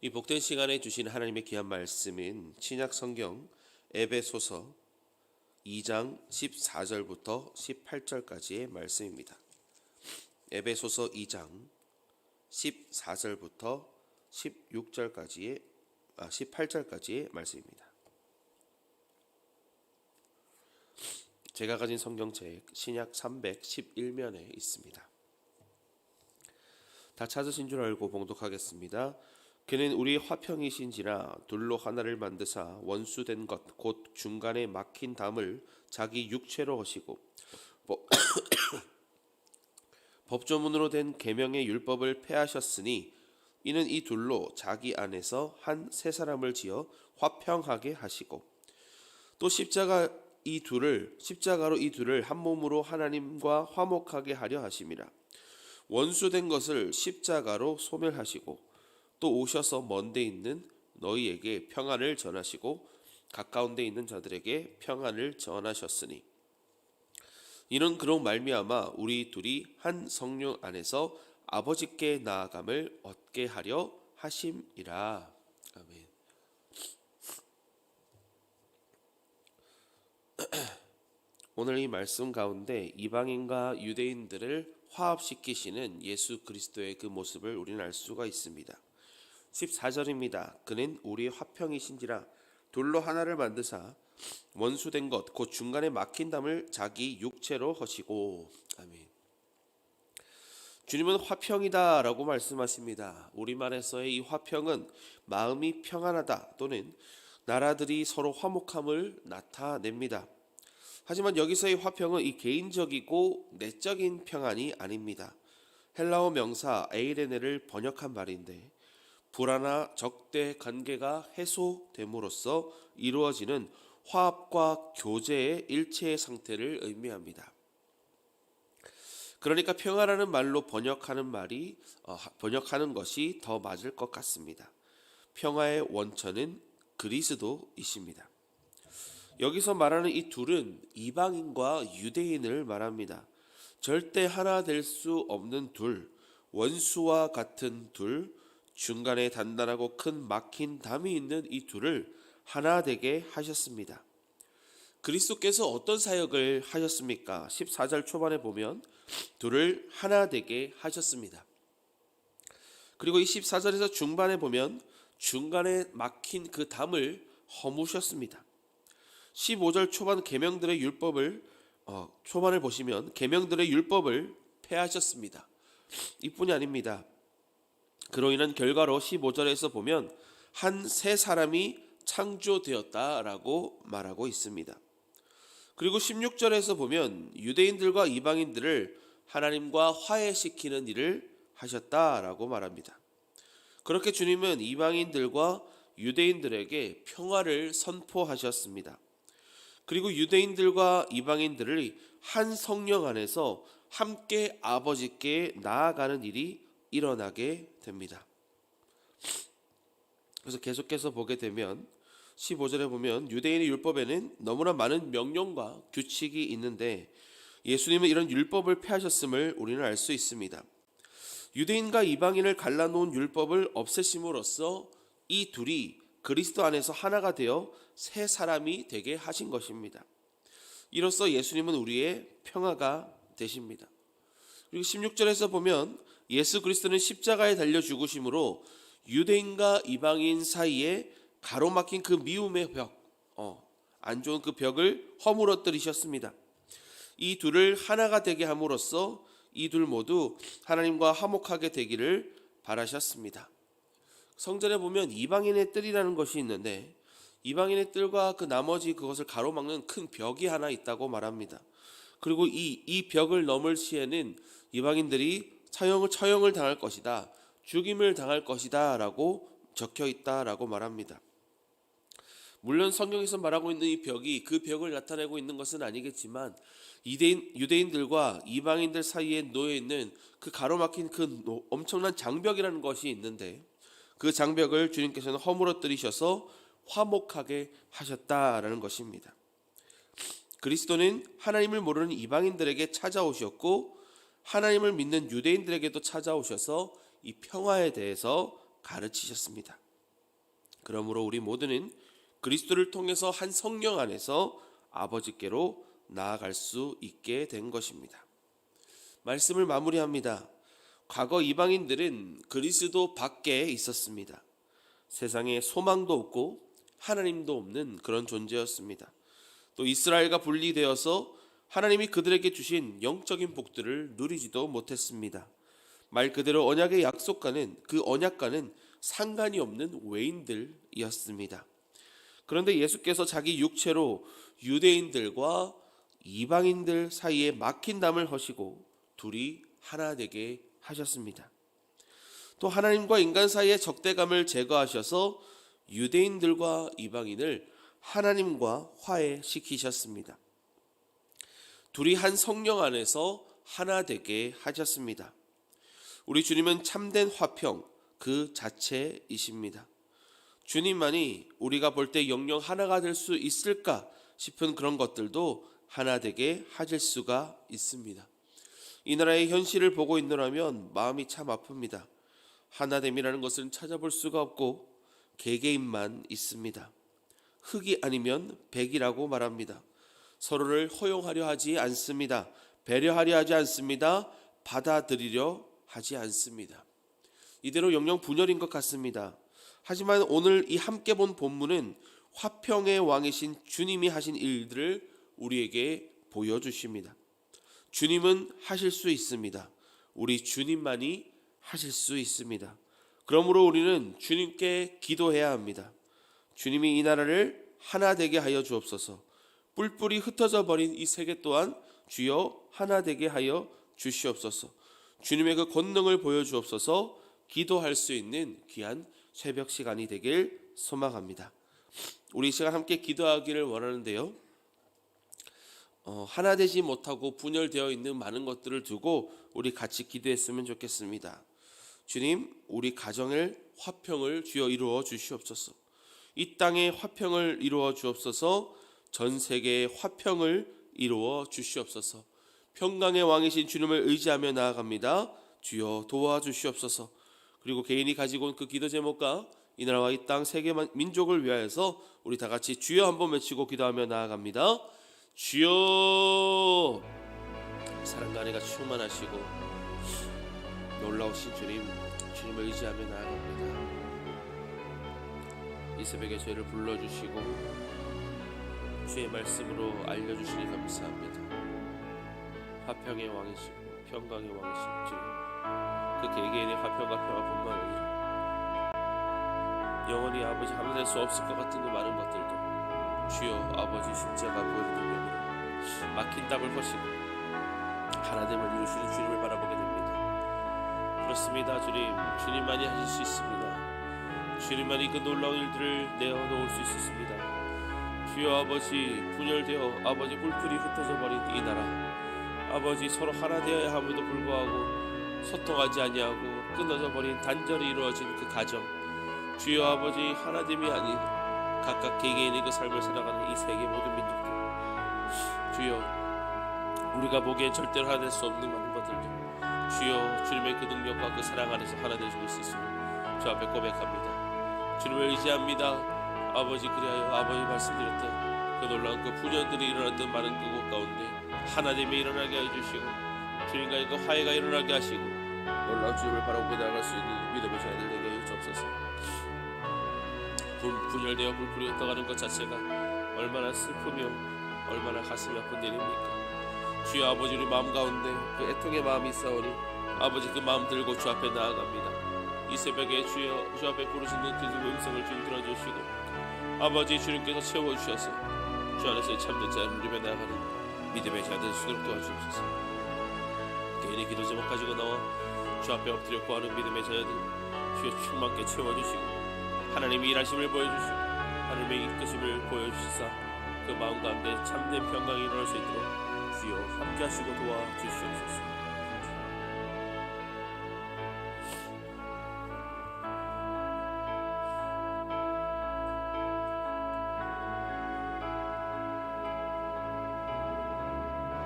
이 복된 시간에 주신 하나님의 귀한 말씀인 신약 성경 에베소서 2장 14절부터 18절까지의 말씀입니다. 에베소서 2장 14절부터 16절까지의 아 18절까지의 말씀입니다. 제가 가진 성경책 신약 311면에 있습니다. 다 찾으신 줄 알고 봉독하겠습니다. 그는 우리 화평이신지라 둘로 하나를 만드사 원수된 것 곧 중간에 막힌 담을 자기 육체로 하시고 법- 법조문으로 된 계명의 율법을 폐하셨으니 이는 이 둘로 자기 안에서 한 세 사람을 지어 화평하게 하시고 또 십자가 이 둘을 십자가로 이 둘을 한 몸으로 하나님과 화목하게 하려 하심이라. 원수된 것을 십자가로 소멸하시고 또 오셔서 먼데 있는 너희에게 평안을 전하시고 가까운 데 있는 자들에게 평안을 전하셨으니 이는 그런 말미암아 우리 둘이 한 성령 안에서 아버지께 나아감을 얻게 하려 하심이라 아멘. 오늘 이 말씀 가운데 이방인과 유대인들을 화합시키시는 예수 그리스도의 그 모습을 우리는 알 수가 있습니다. 14절입니다. 그는 우리의 화평이신지라 돌로 하나를 만드사 원수된 것 곧 중간에 막힌 담을 자기 육체로 허시고 아멘. 주님은 화평이다라고 말씀하십니다. 우리말에서의 이 화평은 마음이 평안하다 또는 나라들이 서로 화목함을 나타냅니다. 하지만 여기서의 화평은 이 개인적이고 내적인 평안이 아닙니다. 헬라어 명사 에이레네를 번역한 말인데 불안나 적대 관계가 해소됨으로써 이루어지는 화합과 교제의 일체의 상태를 의미합니다. 그러니까 평화라는 말로 번역하는 말이 어, 번역하는 것이 더 맞을 것 같습니다. 평화의 원천은 그리스도이십니다. 여기서 말하는 이 둘은 이방인과 유대인을 말합니다. 절대 하나 될 수 없는 둘, 원수와 같은 둘, 중간에 단단하고 큰 막힌 담이 있는 이 둘을 하나 되게 하셨습니다. 그리스도께서 어떤 사역을 하셨습니까? 14절 초반에 보면 둘을 하나 되게 하셨습니다. 그리고 이 14절에서 중반에 보면 중간에 막힌 그 담을 허무셨습니다. 15절 초반 계명들의 율법을 어, 초반을 보시면 계명들의 율법을 폐하셨습니다. 이뿐이 아닙니다. 그로 인한 결과로 15절에서 보면 한 세 사람이 창조되었다라고 말하고 있습니다. 그리고 16절에서 보면 유대인들과 이방인들을 하나님과 화해시키는 일을 하셨다라고 말합니다. 그렇게 주님은 이방인들과 유대인들에게 평화를 선포하셨습니다. 그리고 유대인들과 이방인들을 한 성령 안에서 함께 아버지께 나아가는 일이 일어나게 됩니다. 그래서 계속해서 보게 되면 15절에 보면 유대인의 율법에는 너무나 많은 명령과 규칙이 있는데 예수님은 이런 율법을 폐하셨음을 우리는 알 수 있습니다. 유대인과 이방인을 갈라놓은 율법을 없애심으로써 이 둘이 그리스도 안에서 하나가 되어 새 사람이 되게 하신 것입니다. 이로써 예수님은 우리의 평화가 되십니다. 그리고 16절에서 보면 예수 그리스도는 십자가에 달려 죽으심으로 유대인과 이방인 사이에 가로막힌 그 미움의 벽, 어, 안 좋은 그 벽을 허물어뜨리셨습니다. 이 둘을 하나가 되게 함으로써 이 둘 모두 하나님과 화목하게 되기를 바라셨습니다. 성전에 보면 이방인의 뜰이라는 것이 있는데 이방인의 뜰과 그 나머지 그것을 가로막는 큰 벽이 하나 있다고 말합니다. 그리고 이, 이 벽을 넘을 시에는 이방인들이 처형을, 처형을 당할 것이다. 죽임을 당할 것이다. 라고 적혀 있다라고 말합니다. 물론 성경에서 말하고 있는 이 벽이 그 벽을 나타내고 있는 것은 아니겠지만 유대인, 유대인들과 이방인들 사이에 놓여 있는 그 가로막힌 그 노- 엄청난 장벽이라는 것이 있는데 그 장벽을 주님께서는 허물어뜨리셔서 화목하게 하셨다라는 것입니다. 그리스도는 하나님을 모르는 이방인들에게 찾아오셨고 하나님을 믿는 유대인들에게도 찾아오셔서 이 평화에 대해서 가르치셨습니다. 그러므로 우리 모두는 그리스도를 통해서 한 성령 안에서 아버지께로 나아갈 수 있게 된 것입니다. 말씀을 마무리합니다. 과거 이방인들은 그리스도 밖에 있었습니다. 세상에 소망도 없고 하나님도 없는 그런 존재였습니다. 또 이스라엘과 분리되어서 하나님이 그들에게 주신 영적인 복들을 누리지도 못했습니다. 말 그대로 언약의 약속과는 그 언약과는 상관이 없는 외인들이었습니다. 그런데 예수께서 자기 육체로 유대인들과 이방인들 사이에 막힌 담을 허시고 둘이 하나 되게 하셨습니다. 또 하나님과 인간 사이의 적대감을 제거하셔서 유대인들과 이방인을 하나님과 화해시키셨습니다. 둘이 한 성령 안에서 하나 되게 하셨습니다. 우리 주님은 참된 화평 그 자체이십니다. 주님만이 우리가 볼 때 영영 하나가 될 수 있을까 싶은 그런 것들도 하나 되게 하실 수가 있습니다. 이 나라의 현실을 보고 있노라면 마음이 참 아픕니다. 하나됨이라는 것은 찾아볼 수가 없고 개개인만 있습니다. 흑이 아니면 백이라고 말합니다. 서로를 허용하려 하지 않습니다. 배려하려 하지 않습니다. 받아들이려 하지 않습니다. 이대로 영영 분열인 것 같습니다. 하지만 오늘 이 함께 본 본문은 화평의 왕이신 주님이 하신 일들을 우리에게 보여주십니다. 주님은 하실 수 있습니다. 우리 주님만이 하실 수 있습니다. 그러므로 우리는 주님께 기도해야 합니다. 주님이 이 나라를 하나 되게 하여 주옵소서. 뿔뿔이 흩어져 버린 이 세계 또한 주여 하나 되게 하여 주시옵소서. 주님의 그 권능을 보여 주옵소서. 기도할 수 있는 귀한 새벽 시간이 되길 소망합니다. 우리 시간 함께 기도하기를 원하는데요. 어, 하나 되지 못하고 분열되어 있는 많은 것들을 두고 우리 같이 기도했으면 좋겠습니다. 주님, 우리 가정을 화평을 주여 이루어 주시옵소서. 이 땅에 화평을 이루어 주옵소서. 전 세계의 화평을 이루어 주시옵소서. 평강의 왕이신 주님을 의지하며 나아갑니다. 주여 도와주시옵소서. 그리고 개인이 가지고 온 그 기도 제목과 이 나라와 이 땅 세계 민족을 위하여서 우리 다 같이 주여 한번 외치고 기도하며 나아갑니다. 주여 사랑과 은혜가 충만하시고 놀라우신 주님 주님을 의지하며 나아갑니다. 이 새벽에 저희를 불러주시고 주의 말씀으로 알려주시니 감사합니다. 화평의 왕이시고 평강의 왕이신 주님 그 개개인의 화평과 평화뿐만 아니라 영원히 아버지 감당할 수 없을 것 같은 그 많은 것들도 주여 아버지 십자가 능력으로 막힌 답을 허시고 하나됨을 이루시는 주님을 바라보게 됩니다. 그렇습니다 주님 주님만이 하실 수 있습니다. 주님만이 그 놀라운 일들을 내어놓을 수 있습니다. 주여 아버지 분열되어 아버지 뿔뿔이 흩어져 버린 이 나라. 아버지 서로 하나 되어야 함에도 불구하고 소통하지 아니하고 끊어져 버린 단절이 이루어진 그 가정. 주여 아버지 하나됨이 아닌 각각 개개인의 그 삶을 살아가는 이 세계 모든 민족들. 주여 우리가 보기엔 절대로 하나 될 수 없는 많은 것들도 주여 주님의 그 능력과 그 사랑 안에서 하나 되시고 있으심을 주 앞에 고백합니다. 주님을 의지합니다 아버지 그리하여 아버지 말씀드렸던 그 놀라운 그 분연들이 일어났던 많은 그 곳 가운데 하나님이 일어나게 해주시고 주님과의 그 화해가 일어나게 하시고 놀라운 주님을 바라보고 나아갈 수 있는 믿음의 자녀들 되게 해 주옵소서. 분, 분열되어 불풀이 떠가는 것 자체가 얼마나 슬프며 얼마나 가슴이 아픈 일입니까? 주여 아버지 우리 마음 가운데 그 애통의 마음이 있사오니 아버지 그 마음 들고 주 앞에 나아갑니다 이 새벽에 주여 주 앞에 부르시는 그 음성을 주님 들어주시고 아버지 주님께서 채워주셔서 주 안에서 참된 자를 누리며 나아가는 믿음의 자들 수도록 도와주옵소서. 개인의 기도 제목 가지고 나와 주 앞에 엎드려 구하는 믿음의 자녀들 주여 충만케 채워주시고 하나님이 일하심을 보여주시고 하나님의 이끄심을 보여주시사 그 마음 가운데 참된 평강이 일어날 수 있도록 주여 함께하시고 도와주시옵소서